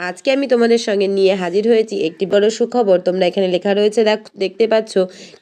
আজকে আমি তোমাদের সঙ্গে নিয়ে হাজির হয়েছি একটি বড় সুখবর। তোমরা এখানে লেখা রয়েছে, দেখ, দেখতে পাচ্ছ,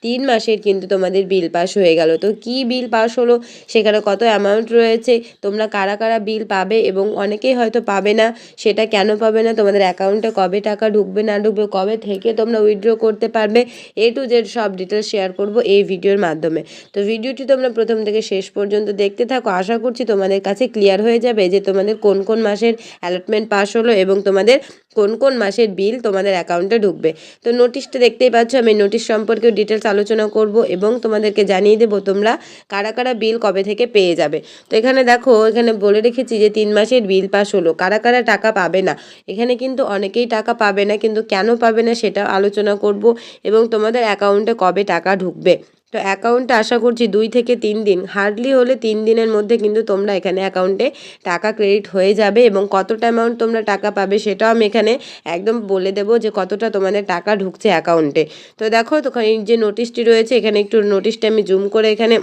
তিন মাসের কিন্তু তোমাদের বিল পাস হয়ে গেল। তো কি বিল পাস হলো? সেখানে কত অ্যামাউন্ট রয়েছে? তোমরা কারা কারা বিল পাবে? এবং অনেকেই হয়তো পাবে না। সেটা কেন পাবে না? তোমাদের অ্যাকাউন্টে কবে টাকা ঢুকবে, না ঢুকবে, কবে থেকে তোমরা উইথড্র করতে পারবে? এ টু জেড সব ডিটেলস শেয়ার করব এই ভিডিওর মাধ্যমে। তো ভিডিওটি তোমরা প্রথম থেকে শেষ পর্যন্ত দেখতে থাকো। আশা করছি তোমাদের কাছে ক্লিয়ার হয়ে যাবে যে তোমাদের কোন কোন মাসের অ্যালটমেন্ট পাস হলো এবং তোমাদের কোন কোন মাসের বিল তোমাদের অ্যাকাউন্টে ঢুকবে। তো নোটিশটা দেখতেই পাচ্ছ, আমি নোটিশ সম্পর্কেও ডিটেলস আলোচনা করব এবং তোমাদেরকে জানিয়ে দেবো তোমরা কারা কারা বিল কবে থেকে পেয়ে যাবে। তো এখানে দেখো, এখানে বলে রেখেছি যে তিন মাসের বিল পাস হলো, কারা কারা টাকা পাবে না? এখানে কিন্তু অনেকেই টাকা পাবে না, কিন্তু কেন পাবে না সেটা আলোচনা করব এবং তোমাদের অ্যাকাউন্টে কবে টাকা ঢুকবে। তো অ্যাকাউন্টটা আশা করছি দুই থেকে তিন দিন। হার্ডলি হলে তিন দিনের মধ্যে কিন্তু তোমরা এখানে অ্যাকাউন্টে টাকা ক্রেডিট হয়ে যাবে এবং কতটা অ্যামাউন্ট তোমরা টাকা পাবে সেটাও আমি এখানে একদম বলে দেবো যে কতটা তোমাদের টাকা ঢুকছে অ্যাকাউন্টে তো দেখো, তো যে নোটিশটি রয়েছে, এখানে একটু নোটিশটা আমি জুম করে এখানে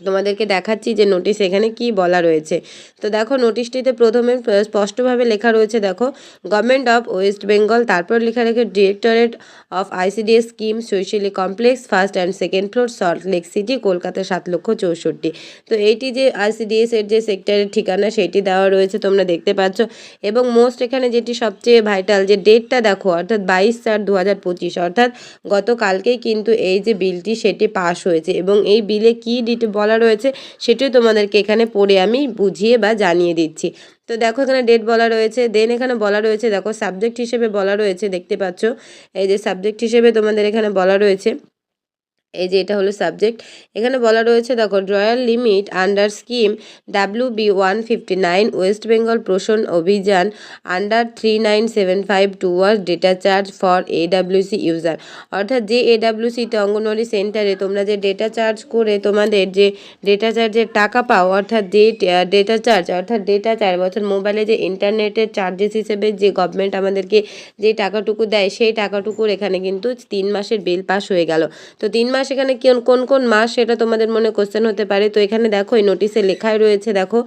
তোমাদেরকে দেখাচ্ছি যে নোটিশ এখানে কি বলা রয়েছে। তো দেখো নোটিশটিতে প্রথমে স্পষ্টভাবে লেখা রয়েছে, দেখো গভর্নমেন্ট অফ ওয়েস্ট বেঙ্গল তারপর লেখা রেখে directorate of ICDS scheme socially complex first and second floor Salt Lake City Kolkata সাত লক্ষ চৌষট্টি। তো এইটি যে আইসিডিএস এর যে সেক্টরের ঠিকানা সেটি দেওয়া রয়েছে, তোমরা দেখতে পাচ্ছ। এবং মোস্ট এখানে যেটি সবচেয়ে ভাইটাল যে ডেটটা দেখো, অর্থাৎ বাইশ চার দু হাজার পঁচিশ, অর্থাৎ গতকালকেই কিন্তু এই যে বিলটি সেটি পাস হয়েছে। এবং এই বিলে কী ডিটে বলা রয়েছে, সেটিও তোমাদেরকে এখানে পড়ে আমি বুঝিয়ে বা জানিয়ে দিচ্ছি। তো দেখো এখানে ডেট বলা রয়েছে দেন এখানে বলা রয়েছে, দেখো সাবজেক্ট হিসেবে বলা রয়েছে, দেখতে পাচ্ছ? এই যে সাবজেক্ট হিসেবে তোমাদের এখানে বলা রয়েছে এই যে এটা হলো সাবজেক্ট। এখানে বলা রয়েছে, দেখো royal limit under scheme W B one fifty nine West Bengal Poshan Abhiyaan under three nine seven five towards data charge for AWC user অর্থাৎ যে এডাব্লিউসিতে অঙ্গনওয়াড়ি সেন্টারে তোমরা যে ডেটা চার্জ করে তোমাদের যে ডেটা চার্জের টাকা পাও, অর্থাৎ যে ডেটা চার্জ অর্থাৎ ডেটা চার্জ অর্থাৎ মোবাইলে যে ইন্টারনেটের চার্জেস হিসেবে যে গভর্নমেন্ট আমাদেরকে যে টাকাটুকু দেয়, সেই টাকাটুকুর এখানে কিন্তু তিন মাসের বিল পাস হয়ে গেল। তো তিন মাস এখানে কোন কোন মাস সেটা তোমাদের মনে কোশ্চেন হতে পারে। তো এখানে দেখো এই নোটিশে লেখাই রয়েছে দেখো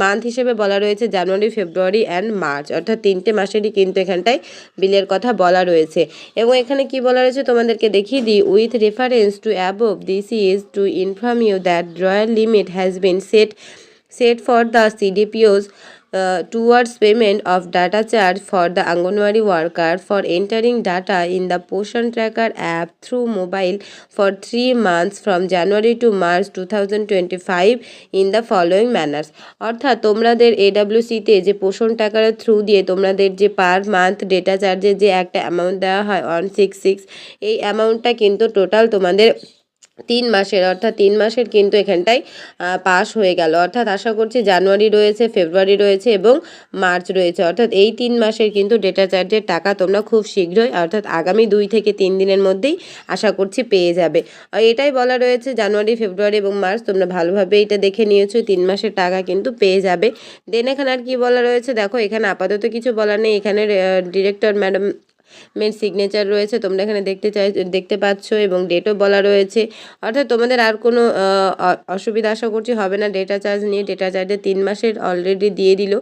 মান্থ হিসেবে বলা রয়েছে জানুয়ারি ফেব্রুয়ারি অ্যান্ড মার্চ অর্থাৎ তিনটে মাসেরই কিন্তু এখানটায় বিলের কথা বলা রয়েছে। এবং এখানে কি বলা রয়েছে তোমাদেরকে দেখিয়ে দিই। With reference to above this is to inform you that royal limit has been set set for CDPOs uh, towards payment of data charge for the Anganwadi worker for entering data in the Poshan tracker app through mobile for three months from January to March two thousand twenty five in the following manners অর্থাৎ তোমাদের এডাব্লিউসিতে যে পোষণ ট্র্যাকারের through দিয়ে তোমাদের যে per month data চার্জের যে একটা অ্যামাউন্ট দেওয়া হয় ওয়ান সিক্স সিক্স এই অ্যামাউন্টটা কিন্তু টোটাল তোমাদের তিন মাসের, অর্থাৎ তিন মাসের কিন্তু এখানটায় পাস হয়ে গেল। অর্থাৎ আশা করছি জানুয়ারি রয়েছে, ফেব্রুয়ারি রয়েছে এবং মার্চ রয়েছে। অর্থাৎ এই তিন মাসের কিন্তু ডেটা চার্জের টাকা তোমরা খুব শীঘ্রই, অর্থাৎ আগামী দুই থেকে তিন দিনের মধ্যেই আশা করছি পেয়ে যাবে। আর এটাই বলা রয়েছে জানুয়ারি, ফেব্রুয়ারি এবং মার্চ, তোমরা ভালোভাবে এটা দেখে নিয়েছো, তিন মাসের টাকা কিন্তু পেয়ে যাবে। দেন এখানে আর কি বলা রয়েছে? দেখো, এখানে আপাতত কিছু বলার নেই। এখানে ডিরেক্টর ম্যাডাম মেন সিগনেচার রয়েছে, তোমরা এখানে দেখতে চাই, দেখতে পাচ্ছ এবং ডেটও বলা রয়েছে। অর্থাৎ তোমাদের আর কোনো অসুবিধা আশা করছি হবে না। ডেটা চার্জ নিয়ে ডেটা চার্জে তিন মাসের অলরেডি দিয়ে দিল।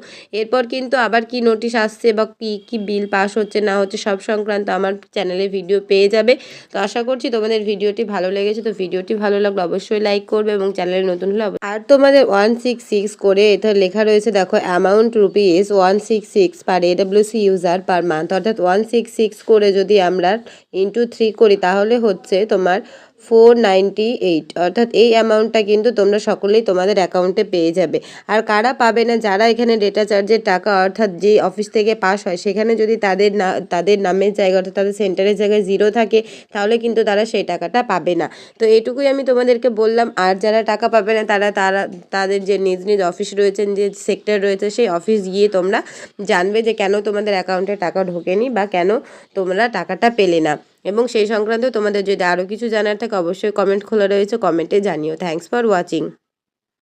এরপর কিন্তু আবার কি নোটিশ আসছে বা কি কি বিল পাস হচ্ছে না হচ্ছে সব সংক্রান্ত আমার চ্যানেলে ভিডিও পেয়ে যাবে। তো আশা করছি তোমাদের ভিডিওটি ভালো লেগেছে। তো ভিডিওটি ভালো লাগলে অবশ্যই লাইক করবে এবং চ্যানেলে নতুন হলে আর তোমাদের ওয়ান সিক্স সিক্স করে এটা লেখা রয়েছে, দেখো amount rupees one six six per AWC user per month অর্থাৎ ওয়ান সিক্স সিক্স করে যদি আমরা ইন্টু থ্রি করি তাহলে হচ্ছে তোমার ফোর নাইনটি এইট অর্থাৎ এই অ্যামাউন্টটা কিন্তু তোমরা সকলেই তোমাদের অ্যাকাউন্টে পেয়ে যাবে। আর কারা পাবে না, যারা এখানে ডেটা চার্জের টাকা, অর্থাৎ যে অফিস থেকে পাস হয়, সেখানে যদি তাদের না, তাদের নামের জায়গা, অর্থাৎ তাদের সেন্টারের জায়গায় জিরো থাকে, তাহলে কিন্তু তারা সেই টাকাটা পাবে না। তো এইটুকুই আমি তোমাদেরকে বললাম, আর যারা টাকা পাবে না, তারা তারা, তাদের যে নিজ নিজ অফিস রয়েছেন, যে সেক্টর রয়েছে, সেই অফিস গিয়ে তোমরা জানবে যে কেন তোমাদের অ্যাকাউন্টে টাকা ঢোকেনি বা কেন তোমরা টাকাটা পেলে না। এবং সেই সংক্রান্ত তোমাদের যদি আরও কিছু জানার থাকে, অবশ্যই কমেন্ট খোলা রয়েছে কমেন্টে জানিও। Thanks for watching